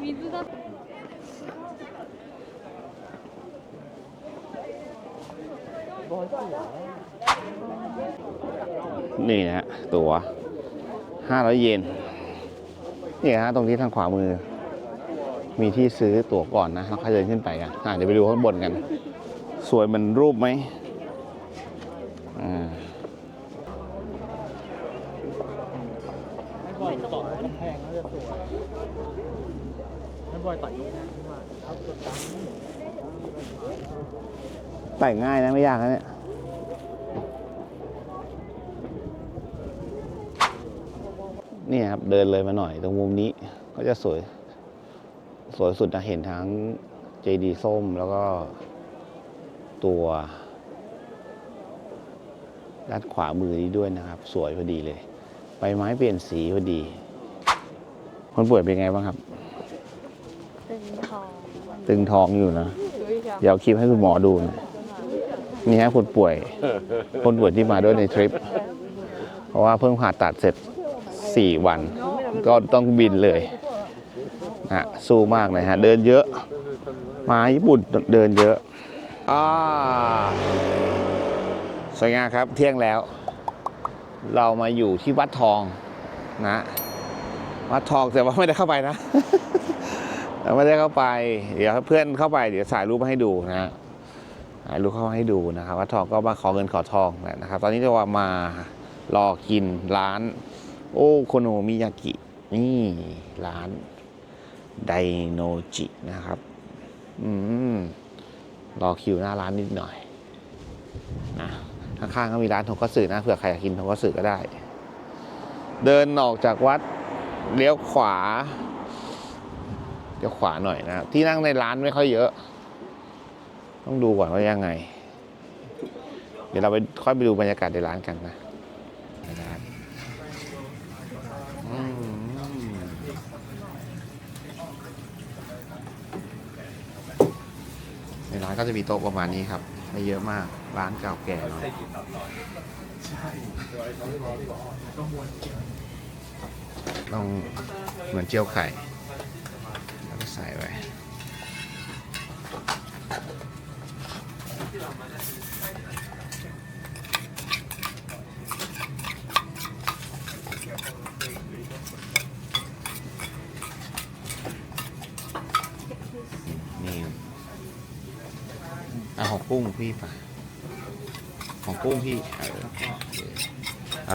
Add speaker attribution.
Speaker 1: 水だ
Speaker 2: นี่นะฮะตั๋วห้าร้อยเยนนี่ฮะตรงที่ทางขวามือ มีที่ซื้อตั๋วก่อนนะแล้วค่อยเดินขึ้นไปกันอะเดี๋ยวไปดูข้างบนกัน สวยเหมือนรูปไหมอ่า
Speaker 3: บอยต่อกำแพงแล้วจะสวยให้บอยต่อยกำแพงขึ้นมาเอาตัวตั้ง
Speaker 2: แต่งง่ายนะไม่ยากนะเนี่ยนี่ครับเดินเลยมาหน่อยตรงมุมนี้ก็จะสวย สวยสุดนะเห็นทั้งเจดีส้มแล้วก็ตัวด้านขวามือนี้ด้วยนะครับ สวยพอดีเลย ใบไม้เปลี่ยนสีพอดี คนป่วยเป็นไงบ้างครับ
Speaker 1: ตึงทอง
Speaker 2: ตึงท้องอยู่นะ เดี๋ยวเอาคลิปให้คุณหมอดูนะนี่ฮะคนป่วย คนป่วยที่มาด้วยในทริป เพราะว่าเพิ่งผ่าตัดเสร็จ 4 วัน ก็ต้องบินเลยนะสู้มากเลยฮะ เดินเยอะ มาญี่ปุ่นเดินเยอะอ่าสวยงามครับเที่ยงแล้ว เรามาอยู่ที่วัดทองนะ วัดทองแต่ว่าไม่ได้เข้าไปนะไม่ได้เข้าไป เดี๋ยวเพื่อนเข้าไปเดี๋ยวถ่ายรูปมาให้ดูนะถ่ายรูปเข้ามาให้ดูนะครับ วัดทองก็มาขอเงินขอทองนะครับ ตอนนี้จะว่ามารอกินร้าน โอโคโนมิยากิ นี่ร้านไดโนจินะครับ อืมรอคิวหน้าร้านนิดหน่อย ข้างๆก็มีร้านทงคัตสึนะเผื่อใครอยากกินทงคัตสึก็ได้ เดินออกจากวัดเลี้ยวขวาเดี๋ยวขวาหน่อยนะที่นั่งในร้านไม่ค่อยเยอะ ต้องดูก่อนว่ายังไง เดี๋ยวเราไปค่อยไปดูบรรยากาศในร้านกันนะในร้านในร้านก็จะมีโต๊ะประมาณนี้ครับ ไม่เยอะมาก ร้านเก่าแก่หน่อยต้องเหมือนเจียวไข่ แล้วก็ใส่ไว้ อะของกุ้งพี่ไปของกุ้งพี่